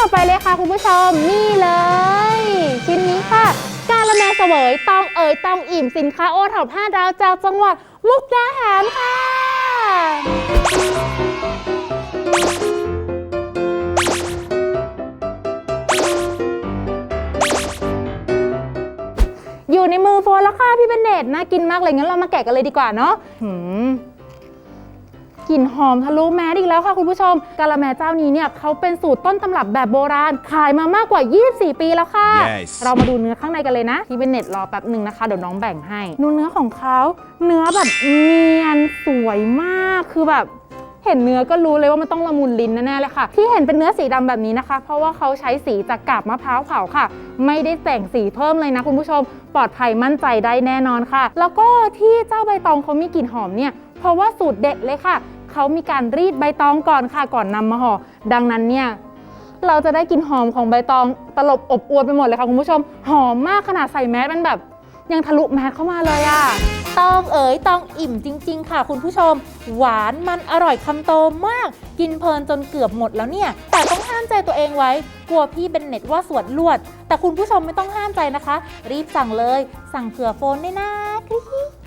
ต่อไปเลยค่ะคุณผู้ชมนี่เลย ชิ้นนี้ค่ะ กาละแมเสวยตองเอ๋ยตองอิ่มสินค้าโอท็อป5ดาวจากจังหวัดมุกดาหารค่ะอยู่ในมือโฟนแล้วค่ะพี่เบนเนตน่ากินมากเลยงั้นเรามาแกะกันเลยดีกว่าเนาะ กลิ่นหอมทะลุแมสอีกแล้วค่ะคุณผู้ชมกาละแมเจ้านี้เนี่ยเขาเป็นสูตรต้นตำรับแบบโบราณ ขายมามากกว่า 24 ปีแล้วค่ะ Yes เรามาดูเนื้อข้างในกันเลยนะพี่เบนเนตรอแป๊บหนึ่งนะคะเดี๋ยวน้องแบ่งให้ดูเนื้อของเขาเนื้อแบบเนียนสวยมากคือแบบ เห็นเนื้อก็รู้เลยว่ามันต้องละมุนลิ้นแน่ๆเลยค่ะ ที่เห็นเป็นเนื้อสีดำแบบนี้นะคะ เพราะว่าเขาใช้สีจากกาบมะพร้าวเผาค่ะ ไม่ได้แต่งสีเพิ่มเลยนะคุณผู้ชม ปลอดภัยมั่นใจได้แน่นอนค่ะ แล้วก็ที่เจ้าใบตองเขามีกลิ่นหอมเนี่ย เพราะว่าสูตรเด็ดเลยค่ะ เขามีการรีดใบตองก่อนค่ะก่อนนำมาห่อ ดังนั้นเนี่ยเราจะได้กลิ่นหอมของใบตองตลบอบอวนไปหมดเลยค่ะคุณผู้ชม หอมมากขนาดใส่แมสมันแบบ ยังทะลุแมสเข้ามาเลยอะตองเอ๋ยตองอิ่มจริง ๆ ค่ะ คุณผู้ชม หวานมันอร่อยคำโตมาก กินเพลินจนเกือบหมดแล้วเนี่ย แต่ต้องห้ามใจตัวเองไว้ กลัวพี่เบนเน็ตว่าสวนลวด แต่คุณผู้ชมไม่ต้องห้ามใจนะคะ รีบสั่งเลย สั่งเผื่อโฟนได้นะกริ๊ก